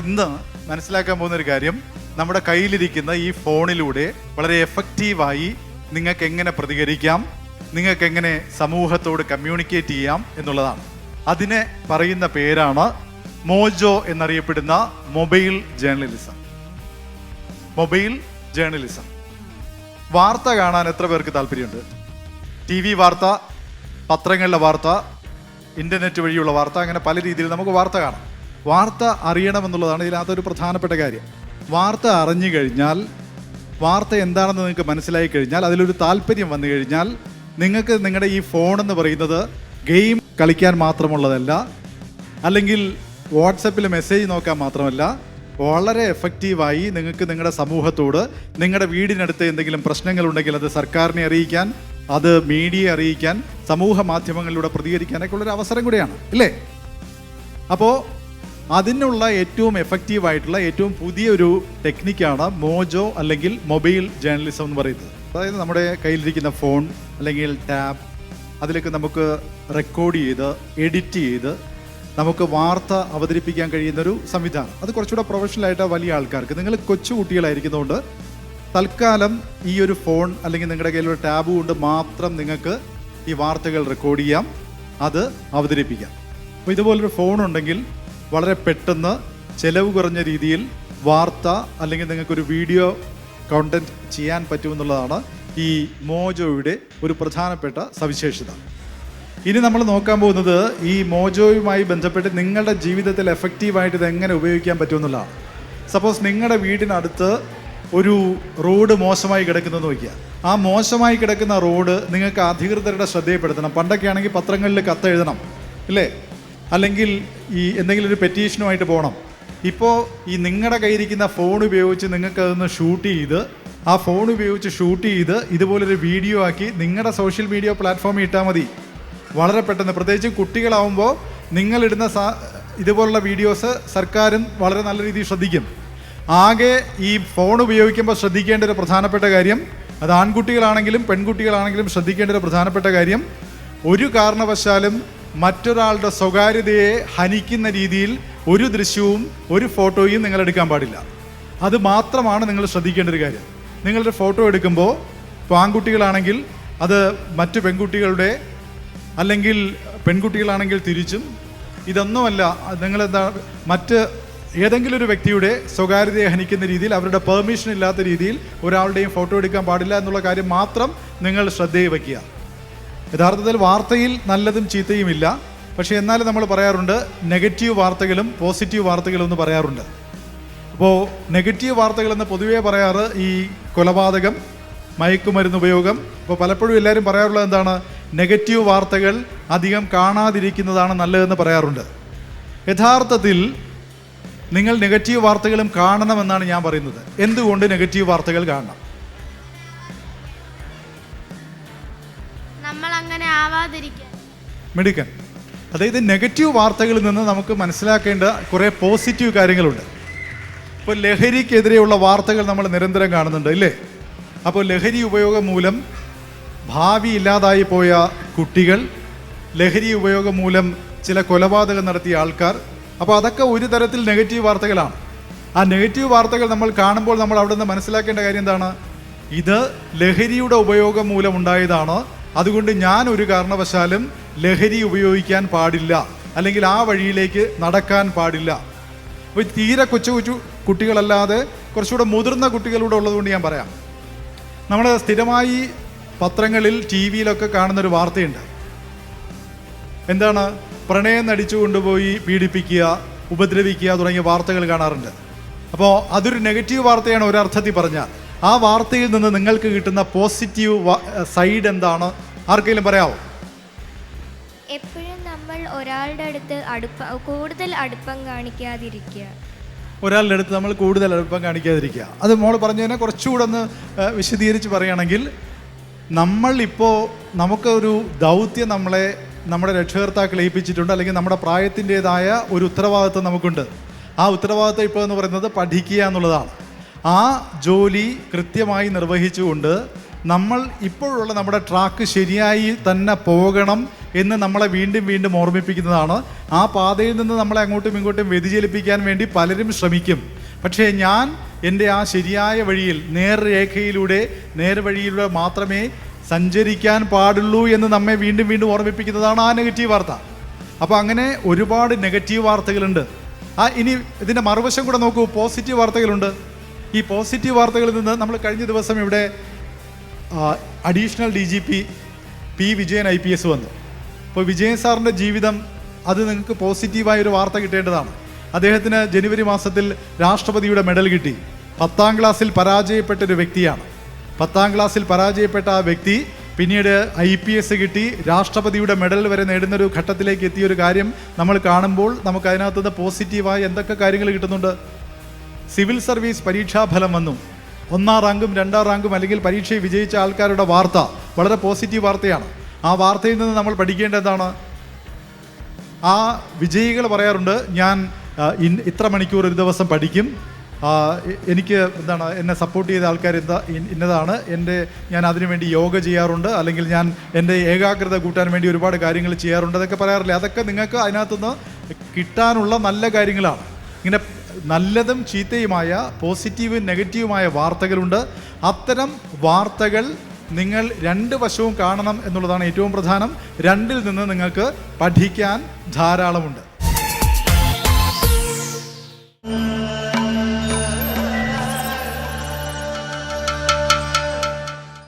ഇന്ന് മനസ്സിലാക്കാൻ പോകുന്ന ഒരു കാര്യം നമ്മുടെ കയ്യിലിരിക്കുന്ന ഈ ഫോണിലൂടെ വളരെ എഫക്റ്റീവായി നിങ്ങൾക്ക് എങ്ങനെ പ്രതികരിക്കാം നിങ്ങൾക്ക് എങ്ങനെ സമൂഹത്തോട് കമ്മ്യൂണിക്കേറ്റ് ചെയ്യാം എന്നുള്ളതാണ്. അതിനെ പറയുന്ന പേരാണ് മോജോ എന്നറിയപ്പെടുന്ന മൊബൈൽ ജേർണലിസം. Mobile journalism. വാർത്ത കാണാൻ എത്ര പേർക്ക് താല്പര്യമുണ്ട്? ടി വി വാർത്ത പത്രങ്ങളിലെ വാർത്ത ഇന്റർനെറ്റ് വഴിയുള്ള വാർത്ത അങ്ങനെ പല രീതിയിൽ നമുക്ക് വാർത്ത കാണാം. വാർത്ത അറിയണമെന്നുള്ളതാണ് ഇതിനകത്തൊരു പ്രധാനപ്പെട്ട കാര്യം. വാർത്ത അറിഞ്ഞു കഴിഞ്ഞാൽ വാർത്ത എന്താണെന്ന് നിങ്ങൾക്ക് മനസ്സിലായി കഴിഞ്ഞാൽ അതിലൊരു താല്പര്യം വന്നു കഴിഞ്ഞാൽ നിങ്ങൾക്ക് നിങ്ങളുടെ ഈ ഫോൺ എന്ന് പറയുന്നത് ഗെയിം കളിക്കാൻ മാത്രമുള്ളതല്ല അല്ലെങ്കിൽ വാട്സപ്പിൽ മെസ്സേജ് നോക്കാൻ മാത്രമല്ല വളരെ എഫക്റ്റീവായി നിങ്ങൾക്ക് നിങ്ങളുടെ സമൂഹത്തോട് നിങ്ങളുടെ വീടിനടുത്ത് എന്തെങ്കിലും പ്രശ്നങ്ങളുണ്ടെങ്കിൽ അത് സർക്കാരിനെ അറിയിക്കാൻ അത് മീഡിയയെ അറിയിക്കാൻ സമൂഹ മാധ്യമങ്ങളിലൂടെ പ്രതികരിക്കാനൊക്കെ ഉള്ളൊരു അവസരം കൂടിയാണ്. ഇല്ലേ? അപ്പോൾ അതിനുള്ള ഏറ്റവും എഫക്റ്റീവ് ആയിട്ടുള്ള ഏറ്റവും പുതിയൊരു ടെക്നിക്കാണ് മോജോ അല്ലെങ്കിൽ മൊബൈൽ ജേർണലിസം എന്ന് പറയുന്നത്. അതായത് നമ്മുടെ കയ്യിലിരിക്കുന്ന ഫോൺ അല്ലെങ്കിൽ ടാബ് അതിലൊക്കെ നമുക്ക് റെക്കോർഡ് ചെയ്ത് എഡിറ്റ് ചെയ്ത് നമുക്ക് വാർത്ത അവതരിപ്പിക്കാൻ കഴിയുന്ന ഒരു സംവിധാനം. അത് കുറച്ചുകൂടെ പ്രൊഫഷണലായിട്ട് വലിയ ആൾക്കാർക്ക്. നിങ്ങൾ കൊച്ചു കുട്ടികളായിരിക്കുന്നതുകൊണ്ട് തൽക്കാലം ഈ ഒരു ഫോൺ അല്ലെങ്കിൽ നിങ്ങളുടെ കയ്യിലൊരു ടാബ് കൊണ്ട് മാത്രം നിങ്ങൾക്ക് ഈ വാർത്തകൾ റെക്കോർഡ് ചെയ്യാം. അത് അവതരിപ്പിക്കാം. അപ്പോൾ ഇതുപോലൊരു ഫോൺ ഉണ്ടെങ്കിൽ വളരെ പെട്ടെന്ന് ചെലവ് കുറഞ്ഞ രീതിയിൽ വാർത്ത അല്ലെങ്കിൽ നിങ്ങൾക്കൊരു വീഡിയോ കണ്ടന്റ് ചെയ്യാൻ പറ്റുമെന്നുള്ളതാണ് ഈ മോജോയുടെ ഒരു പ്രധാനപ്പെട്ട സവിശേഷത. ഇനി നമ്മൾ നോക്കാൻ പോകുന്നത് ഈ മോജോയുമായി ബന്ധപ്പെട്ട് നിങ്ങളുടെ ജീവിതത്തിൽ എഫക്റ്റീവായിട്ട് ഇത് എങ്ങനെ ഉപയോഗിക്കാൻ പറ്റുമെന്നുള്ളതാണ് സപ്പോസ് നിങ്ങളുടെ വീടിനടുത്ത് ഒരു റോഡ് മോശമായി കിടക്കുന്നത് നോക്കിയ ആ മോശമായി കിടക്കുന്ന റോഡ് നിങ്ങൾക്ക് അധികൃതരുടെ ശ്രദ്ധയപ്പെടുത്തണം പണ്ടൊക്കെ ആണെങ്കിൽ പത്രങ്ങളിൽ കത്ത് എഴുതണം ഇല്ലേ? അല്ലെങ്കിൽ ഈ എന്തെങ്കിലും ഒരു പെറ്റീഷനുമായിട്ട് പോകണം. ഇപ്പോൾ ഈ നിങ്ങളുടെ കയ്യിരിക്കുന്ന ഫോൺ ഉപയോഗിച്ച് നിങ്ങൾക്ക് അതൊന്ന് ഷൂട്ട് ചെയ്ത് ആ ഫോൺ ഉപയോഗിച്ച് ഷൂട്ട് ചെയ്ത് ഇതുപോലൊരു വീഡിയോ ആക്കി നിങ്ങളുടെ സോഷ്യൽ മീഡിയ പ്ലാറ്റ്ഫോമിൽ ഇട്ടാൽ മതി. വളരെ പെട്ടെന്ന്. പ്രത്യേകിച്ചും കുട്ടികളാവുമ്പോൾ നിങ്ങളിടുന്ന സാ ഇതുപോലുള്ള വീഡിയോസ് സർക്കാരും വളരെ നല്ല രീതിയിൽ ശ്രദ്ധിക്കും. ആകെ ഈ ഫോൺ ഉപയോഗിക്കുമ്പോൾ ശ്രദ്ധിക്കേണ്ട ഒരു പ്രധാനപ്പെട്ട കാര്യം അത് ആൺകുട്ടികളാണെങ്കിലും പെൺകുട്ടികളാണെങ്കിലും ശ്രദ്ധിക്കേണ്ട ഒരു പ്രധാനപ്പെട്ട കാര്യം ഒരു കാരണവശാലും മറ്റൊരാളുടെ സ്വകാര്യതയെ ഹനിക്കുന്ന രീതിയിൽ ഒരു ദൃശ്യവും ഒരു ഫോട്ടോയും നിങ്ങൾ എടുക്കാൻ പാടില്ല. അത് മാത്രമാണ് നിങ്ങൾ ശ്രദ്ധിക്കേണ്ട ഒരു കാര്യം. നിങ്ങളുടെ ഫോട്ടോ എടുക്കുമ്പോൾ ഇപ്പോൾ ആൺകുട്ടികളാണെങ്കിൽ അത് മറ്റു പെൺകുട്ടികളുടെ അല്ലെങ്കിൽ പെൺകുട്ടികളാണെങ്കിൽ തിരിച്ചും. ഇതൊന്നുമല്ല നിങ്ങളെന്താ മറ്റ് ഏതെങ്കിലും ഒരു വ്യക്തിയുടെ സ്വകാര്യതയെ ഹനിക്കുന്ന രീതിയിൽ അവരുടെ പെർമിഷൻ ഇല്ലാത്ത രീതിയിൽ ഒരാളുടെയും ഫോട്ടോ എടുക്കാൻ പാടില്ല എന്നുള്ള കാര്യം മാത്രം നിങ്ങൾ ശ്രദ്ധയിൽ വയ്ക്കുക. യഥാർത്ഥത്തിൽ വാർത്തയിൽ നല്ലതും ചീത്തയും ഇല്ല പക്ഷേ എന്നാലും നമ്മൾ പറയാറുണ്ട് നെഗറ്റീവ് വാർത്തകളും പോസിറ്റീവ് വാർത്തകളും എന്ന് പറയാറുണ്ട്. അപ്പോൾ നെഗറ്റീവ് വാർത്തകളെന്ന് പൊതുവേ പറയാറ് ഈ കൊലപാതകം മയക്കുമരുന്ന് ഉപയോഗം. ഇപ്പോൾ പലപ്പോഴും എല്ലാവരും പറയാറുള്ളത് എന്താണ് നെഗറ്റീവ് വാർത്തകൾ അധികം കാണാതിരിക്കുന്നതാണ് നല്ലതെന്ന് പറയാറുണ്ട്. യഥാർത്ഥത്തിൽ നിങ്ങൾ നെഗറ്റീവ് വാർത്തകളും കാണണമെന്നാണ് ഞാൻ പറയുന്നത്. എന്തുകൊണ്ട് നെഗറ്റീവ് വാർത്തകൾ കാണണം? മിടുക്കൻ. അതായത് നെഗറ്റീവ് വാർത്തകളിൽ നിന്ന് നമുക്ക് മനസ്സിലാക്കേണ്ട കുറേ പോസിറ്റീവ് കാര്യങ്ങളുണ്ട്. ഇപ്പോൾ ലഹരിക്കെതിരെയുള്ള വാർത്തകൾ നമ്മൾ നിരന്തരം കാണുന്നുണ്ട് അല്ലേ അപ്പോൾ ലഹരി ഉപയോഗം മൂലം ഭാവി ഇല്ലാതായി പോയ കുട്ടികൾ ലഹരി ഉപയോഗം മൂലം ചില കൊലപാതകം നടത്തിയ ആൾക്കാർ അപ്പോൾ അതൊക്കെ ഒരു തരത്തിൽ നെഗറ്റീവ് വാർത്തകളാണ്. ആ നെഗറ്റീവ് വാർത്തകൾ നമ്മൾ കാണുമ്പോൾ നമ്മൾ അവിടെ നിന്ന് മനസ്സിലാക്കേണ്ട കാര്യം എന്താണ്? ഇത് ലഹരിയുടെ ഉപയോഗം മൂലം ഉണ്ടായതാണ്. അതുകൊണ്ട് ഞാൻ ഒരു കാരണവശാലും ലഹരി ഉപയോഗിക്കാൻ പാടില്ല. അല്ലെങ്കിൽ ആ വഴിയിലേക്ക് നടക്കാൻ പാടില്ല. അപ്പോൾ തീരെ കൊച്ചു കൊച്ചു കുട്ടികളല്ലാതെ കുറച്ചുകൂടെ മുതിർന്ന കുട്ടികളൂടെ ഉള്ളതുകൊണ്ട് ഞാൻ പറയാം. നമ്മൾ സ്ഥിരമായി പത്രങ്ങളിൽ ടി വിയിലൊക്കെ കാണുന്നൊരു വാർത്തയുണ്ട്. എന്താണ്? പ്രണയം നടിച്ചു കൊണ്ടുപോയി പീഡിപ്പിക്കുക ഉപദ്രവിക്കുക തുടങ്ങിയ വാർത്തകൾ കാണാറുണ്ട്. അപ്പോൾ അതൊരു നെഗറ്റീവ് വാർത്തയാണ് ഒരർത്ഥത്തിൽ പറഞ്ഞാൽ ആ വാർത്തയിൽ നിന്ന് നിങ്ങൾക്ക് കിട്ടുന്ന പോസിറ്റീവ് സൈഡ് എന്താണ്? ആർക്കെങ്കിലും പറയാമോ എപ്പോഴും നമ്മൾ ഒരാളുടെ അടുത്ത് അടുപ്പ കൂടുതൽ അടുപ്പം കാണിക്കാതിരിക്കുക. ഒരാളുടെ അടുത്ത് നമ്മൾ കൂടുതൽ അടുപ്പം കാണിക്കാതിരിക്കുക. അത് മോൾ പറഞ്ഞതിനെ കുറച്ചുകൂടെ ഒന്ന് വിശദീകരിച്ച് പറയുകയാണെങ്കിൽ നമ്മൾ ഇപ്പോൾ നമുക്കൊരു ദൗത്യം നമ്മളെ നമ്മുടെ രക്ഷകർത്താക്കൾ ഏൽപ്പിച്ചിട്ടുണ്ട് അല്ലെങ്കിൽ നമ്മുടെ പ്രായത്തിന്റെതായ ഒരു ഉത്തരവാദിത്വം നമുക്കുണ്ട്. ആ ഉത്തരവാദിത്വം ഇപ്പോൾ എന്ന് പറയുന്നത് പഠിക്കുക എന്നുള്ളതാണ്. ആ ജോലി കൃത്യമായി നിർവഹിച്ചുകൊണ്ട് നമ്മൾ ഇപ്പോഴുള്ള നമ്മുടെ ട്രാക്ക് ശരിയായി തന്നെ പോകണം എന്ന് നമ്മളെ വീണ്ടും വീണ്ടും ഓർമ്മിപ്പിക്കുന്നതാണ്. ആ പാതയിൽ നിന്ന് നമ്മളെ അങ്ങോട്ടും ഇങ്ങോട്ടും വ്യതിചലിപ്പിക്കാൻ വേണ്ടി പലരും ശ്രമിക്കും. പക്ഷേ ഞാൻ എന്റെ ആ ശരിയായ വഴിയിൽ നേർരേഖയിലൂടെ നേർവഴിയിലൂടെ മാത്രമേ സഞ്ചരിക്കാൻ പാടുള്ളൂ എന്ന് നമ്മെ വീണ്ടും വീണ്ടും ഓർമ്മിപ്പിക്കുന്നതാണ് ആ നെഗറ്റീവ് വാർത്ത. അപ്പോൾ അങ്ങനെ ഒരുപാട് നെഗറ്റീവ് വാർത്തകളുണ്ട്. ആ ഇനി ഇതിന്റെ മറുവശം കൂടെ നോക്കൂ പോസിറ്റീവ് വാർത്തകളുണ്ട്. ഈ പോസിറ്റീവ് വാർത്തകളിൽ നിന്ന് നമ്മൾ കഴിഞ്ഞ ദിവസം ഇവിടെ additional D G P P Vijayan I P S വന്നു. അപ്പോൾ വിജയൻ സാറിന്റെ ജീവിതം അത് നിങ്ങൾക്ക് പോസിറ്റീവായൊരു വാർത്ത കിട്ടേണ്ടതാണ്. അദ്ദേഹത്തിന് ജനുവരി മാസത്തിൽ രാഷ്ട്രപതിയുടെ മെഡൽ കിട്ടി. പത്താം ക്ലാസ്സിൽ പരാജയപ്പെട്ട ഒരു വ്യക്തിയാണ്. പത്താം ക്ലാസ്സിൽ പരാജയപ്പെട്ട ആ വ്യക്തി പിന്നീട് ഐ പി എസ് കിട്ടി. രാഷ്ട്രപതിയുടെ മെഡൽ വരെ നേടുന്നൊരു ഘട്ടത്തിലേക്ക് എത്തിയ ഒരു കാര്യം നമ്മൾ കാണുമ്പോൾ നമുക്ക് അതിനകത്തുനിന്ന് പോസിറ്റീവായ എന്തൊക്കെ കാര്യങ്ങൾ കിട്ടുന്നുണ്ട്? സിവിൽ സർവീസ് പരീക്ഷാഫലം വന്നു. ഒന്നാം റാങ്കും രണ്ടാം റാങ്കും അല്ലെങ്കിൽ പരീക്ഷയിൽ വിജയിച്ച ആൾക്കാരുടെ വാർത്ത വളരെ പോസിറ്റീവ് വാർത്തയാണ്. ആ വാർത്തയിൽ നിന്ന് നമ്മൾ പഠിക്കേണ്ട എന്താണ്? ആ വിജയികൾ പറയാറുണ്ട് ഞാൻ ഇത്ര മണിക്കൂർ ഒരു ദിവസം പഠിക്കും. എനിക്ക് എന്താണ് എന്നെ സപ്പോർട്ട് ചെയ്ത ആൾക്കാർ എന്താ ഇന്നതാണ്. എന്റെ ഞാൻ അതിനുവേണ്ടി യോഗ ചെയ്യാറുണ്ട്. അല്ലെങ്കിൽ ഞാൻ എന്റെ ഏകാഗ്രത കൂട്ടാൻ വേണ്ടി ഒരുപാട് കാര്യങ്ങൾ ചെയ്യാറുണ്ട്. അതൊക്കെ പറയാറില്ല? അതൊക്കെ നിങ്ങൾക്ക് അതിനകത്തുനിന്ന് കിട്ടാനുള്ള നല്ല കാര്യങ്ങളാണ്. ഇങ്ങനെ നല്ലതും ചീത്തയുമായ പോസിറ്റീവും നെഗറ്റീവുമായ വാർത്തകളുണ്ട്. അത്തരം വാർത്തകൾ നിങ്ങൾ രണ്ട് വശവും കാണണം എന്നുള്ളതാണ് ഏറ്റവും പ്രധാനം. രണ്ടിൽ നിന്ന് നിങ്ങൾക്ക് പഠിക്കാൻ ധാരാളമുണ്ട്.